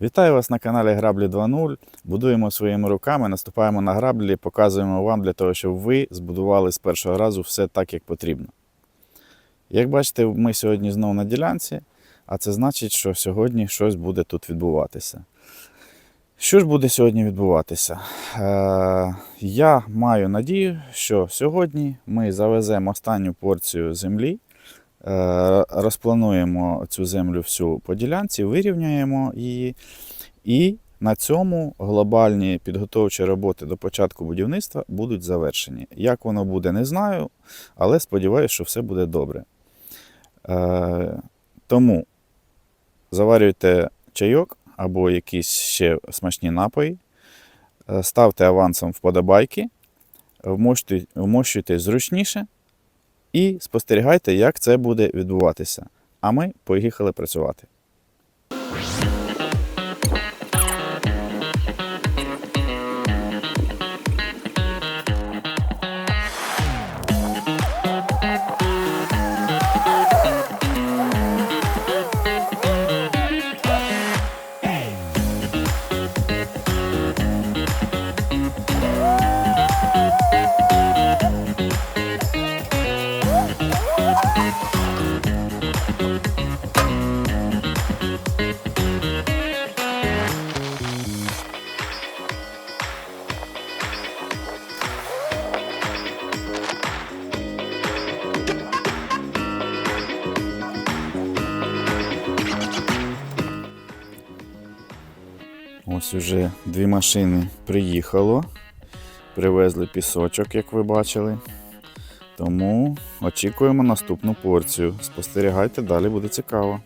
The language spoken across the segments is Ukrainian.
Вітаю вас на каналі Граблі 2.0. Будуємо своїми руками, наступаємо на граблі, показуємо вам для того, щоб ви збудували з першого разу все так, як потрібно. Як бачите, ми сьогодні знову на ділянці, а це значить, що сьогодні щось буде тут відбуватися. Що ж буде сьогодні відбуватися? Е, я маю надію, що сьогодні ми завеземо останню порцію землі, розплануємо цю землю всю по ділянці, вирівняємо її. І на цьому глобальні підготовчі роботи до початку будівництва будуть завершені. Як воно буде, не знаю, але сподіваюся, що все буде добре. Е, тому заварюйте чайок або якісь ще смачні напої, е, ставте авансом вподобайки, вмощуйте зручніше і спостерігайте, як це буде відбуватися. А ми поїхали працювати. Ось уже дві машини приїхало. Привезли пісочок, як ви бачили. Тому очікуємо наступну порцію. Спостерігайте, далі буде цікаво.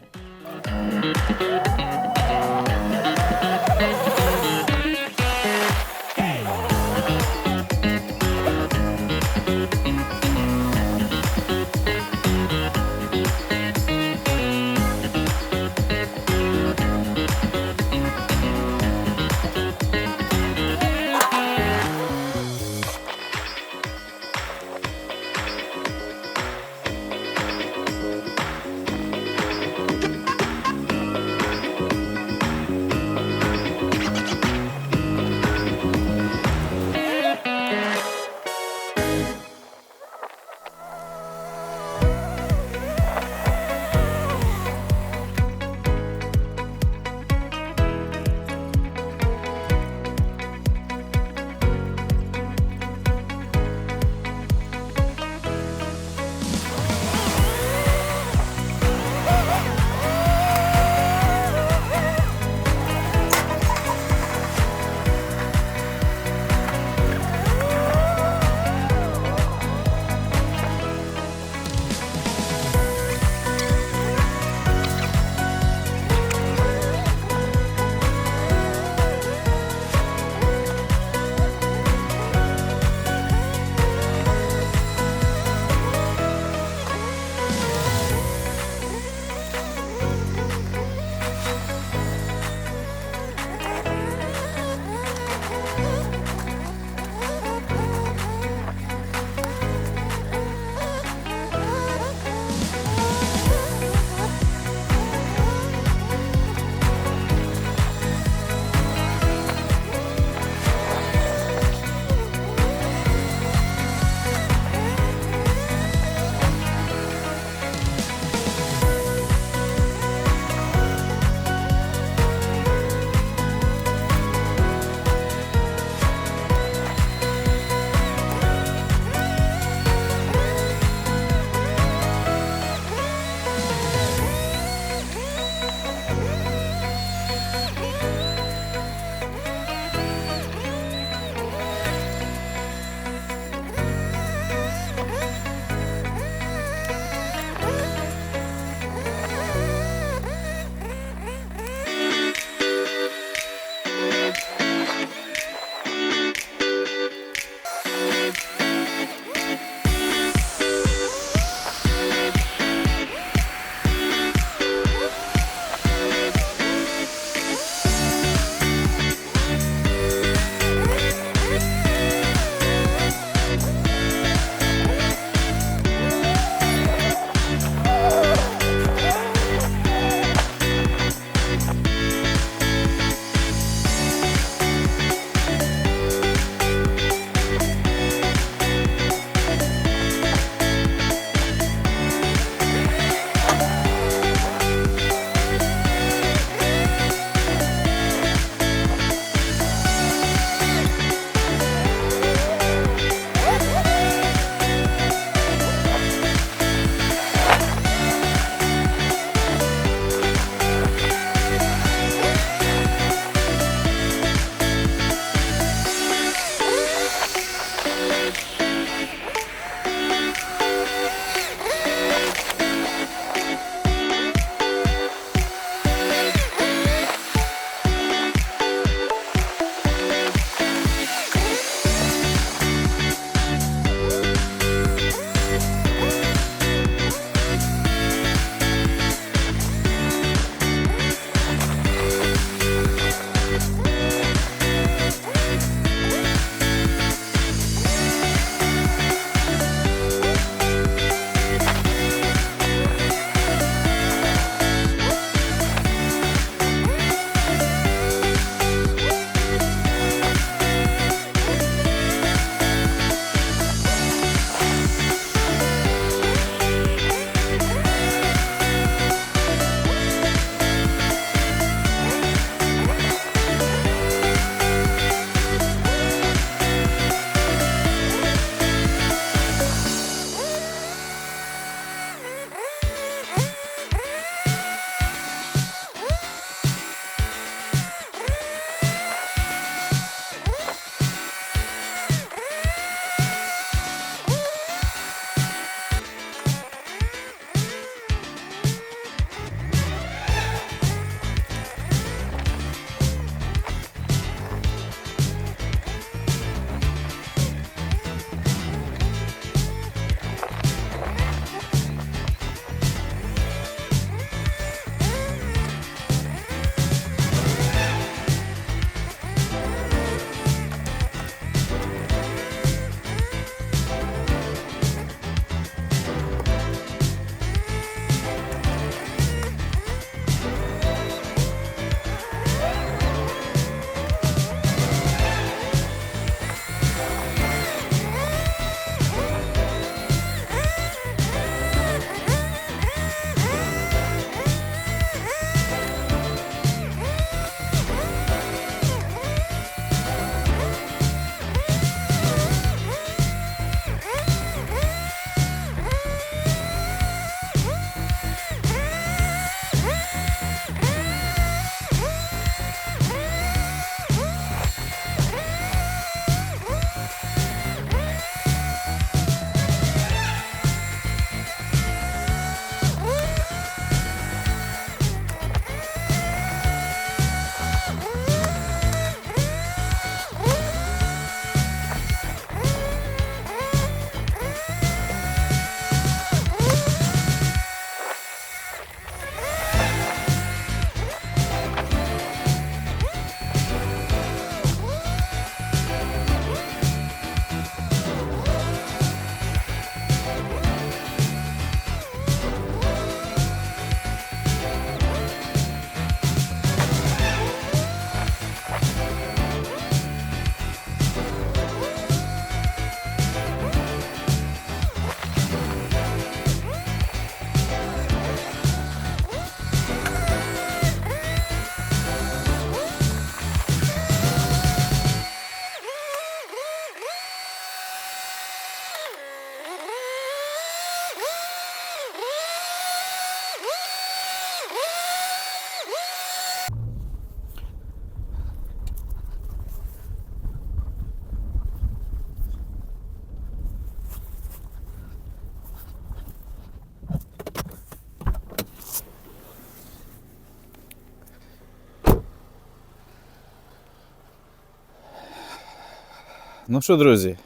Ну що, друзі,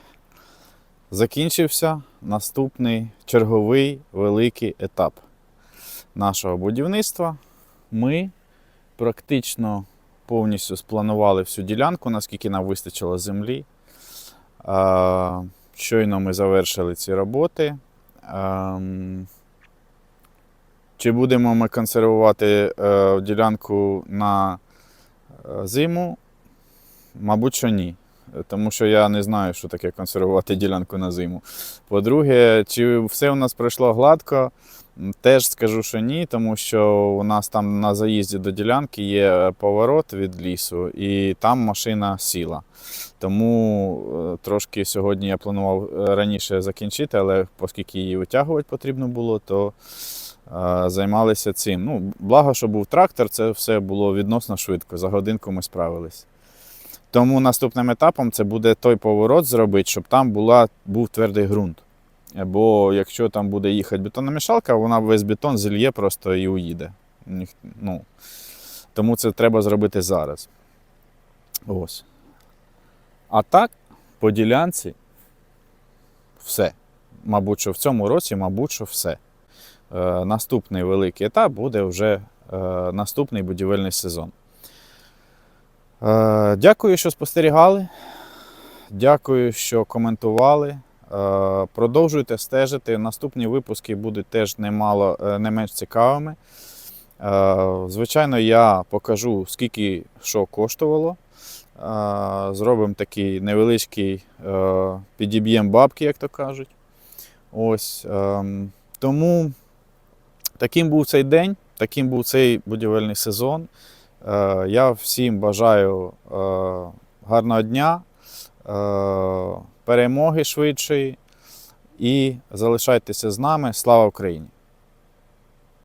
закінчився наступний черговий великий етап нашого будівництва. Ми практично повністю спланували всю ділянку, наскільки нам вистачило землі. Щойно ми завершили ці роботи. Чи будемо ми консервувати е, ділянку на е, зиму? Мабуть, що ні. Тому що я не знаю, що таке консервувати ділянку на зиму. По-друге, чи все у нас пройшло гладко? Теж скажу, що ні, тому що у нас там на заїзді до ділянки є поворот від лісу, і там машина сіла. Тому е, трошки сьогодні я планував е, раніше закінчити, але оскільки її витягувати потрібно було, то е, займалися цим. Ну, благо, що був трактор, це все було відносно швидко. За годинку ми справились. Тому наступним етапом це буде той поворот зробити, щоб там була, був твердий ґрунт. Бо якщо там буде їхати бетономішалка, вона весь бетон зільє просто і уїде. Ну, тому це треба зробити зараз. Ось. А так, по ділянці все. Мабуть, що в цьому році, мабуть, що все. Е, наступний великий етап буде вже е, наступний будівельний сезон. Е, дякую, що спостерігали. Дякую, що коментували. Е, Продовжуйте стежити. Наступні випуски будуть теж немало, е, не менш цікавими. Звичайно, я покажу, скільки що коштувало. Зробимо такий невеличкий підіб'єм бабки, як то кажуть. Ось. ем, Тому таким був цей день, таким був цей будівельний сезон. Е, Я всім бажаю е, гарного дня, е, перемоги швидшої і залишайтеся з нами. Слава Україні!